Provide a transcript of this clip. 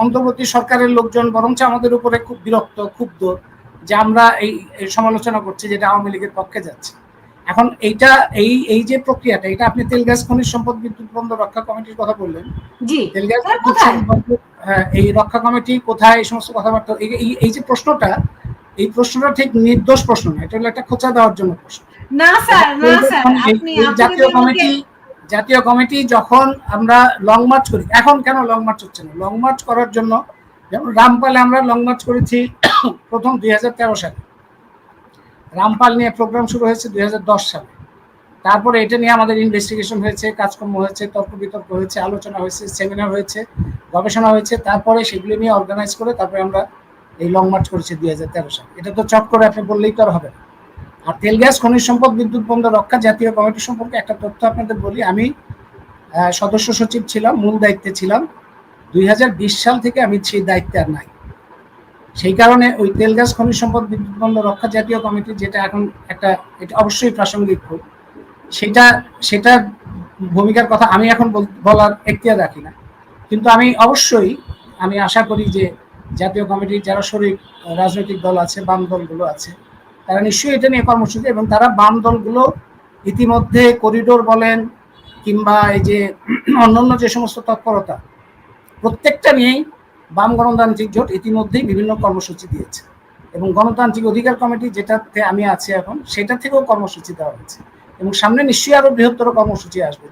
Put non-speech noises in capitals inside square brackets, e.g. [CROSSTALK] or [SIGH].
অন্তর্বর্তী সরকারের লোকজন বরঞ্চ আমাদের উপরে খুব বিরক্ত ক্ষুব্ধ যে আমরা এই সমালোচনা করছি যেটা আওয়ামী লীগের পক্ষে যাচ্ছে। এখন এইটা এই এই যে প্রক্রিয়াটা এটা আপনি তেল গ্যাস খনিজ সম্পদ বিদ্যুৎ বন্ধ রক্ষা কমিটির কথা বললেন। তেল গ্যাস হ্যাঁ, এই রক্ষা কমিটি কোথায় এই সমস্ত কথাবার্তা এই- যে প্রশ্নটা এই প্রশ্নটা ঠিক নির্দোষ প্রশ্ন না এটা হলো একটা খোঁচা দেওয়ার জন্য প্রশ্ন। না স্যার না স্যার আপনি জাতীয় কমিটি জাতীয় কমিটি যখন আমরা লং মার্চ করি, এখন কেন লং মার্চ হচ্ছে না? লং মার্চ করার জন্য যেমন রামপালে আমরা লং মার্চ করেছি [COUGHS] প্রথম দুই হাজার তেরো সালে। রামপাল নিয়ে প্রোগ্রাম শুরু হয়েছে দুই হাজার দশ সালে। তারপরে এটা নিয়ে আমাদের ইনভেস্টিগেশন হয়েছে, কাজকর্ম হয়েছে তর্ক বিতর্ক হয়েছে, আলোচনা হয়েছে সেমিনার হয়েছে, গবেষণা হয়েছে, তারপরে সেগুলি নিয়ে অর্গানাইজ করে তারপরে আমরা এই লং মার্চ করেছি দুই সালে। এটা তো চট করে আপনি বললেই তো আর হবে না। আর তেল, গ্যাস, খনিজ সম্পদ, বিদ্যুৎ বন্ধ রক্ষা জাতীয় কমিটি সম্পর্কে একটা তথ্য আপনাদের বলি। আমি সদস্য সচিব ছিলাম, মূল দায়িত্বে ছিলাম। দুই হাজার বিশ সাল থেকে আমি সেই দায়িত্বে আর নাই। সেই কারণে ওই তেল, গ্যাস, খনিজ সম্পদ, বিদ্যুৎ বন্ধ রক্ষা জাতীয় কমিটি, যেটা এখন একটা, এটা অবশ্যই প্রাসঙ্গিক খুব সেটা সেটা ভূমিকার কথা আমি এখন বল- বলার এখতিয়ার রাখি না। কিন্তু আমি অবশ্যই, আমি আশা করি যে জাতীয় কমিটির যারা শরিক, রাজনৈতিক দল আছে, বাম দলগুলো আছে তারা নিশ্চয়ই এটা নিয়ে কর্মসূচি এবং তারা বাম দলগুলো ইতিমধ্যে করিডোর বলেন কিংবা এই যে অন্যান্য যে সমস্ত তৎপরতা, প্রত্যেকটা নিয়েই বাম গণতান্ত্রিক জোট ইতিমধ্যেই বিভিন্ন কর্মসূচি দিয়েছে এবং গণতান্ত্রিক অধিকার কমিটি যেটাতে আমি আছি এখন, সেটা থেকেও কর্মসূচি দেওয়া হয়েছে এবং সামনে নিশ্চয়ই আরও বৃহত্তর কর্মসূচি আসবে।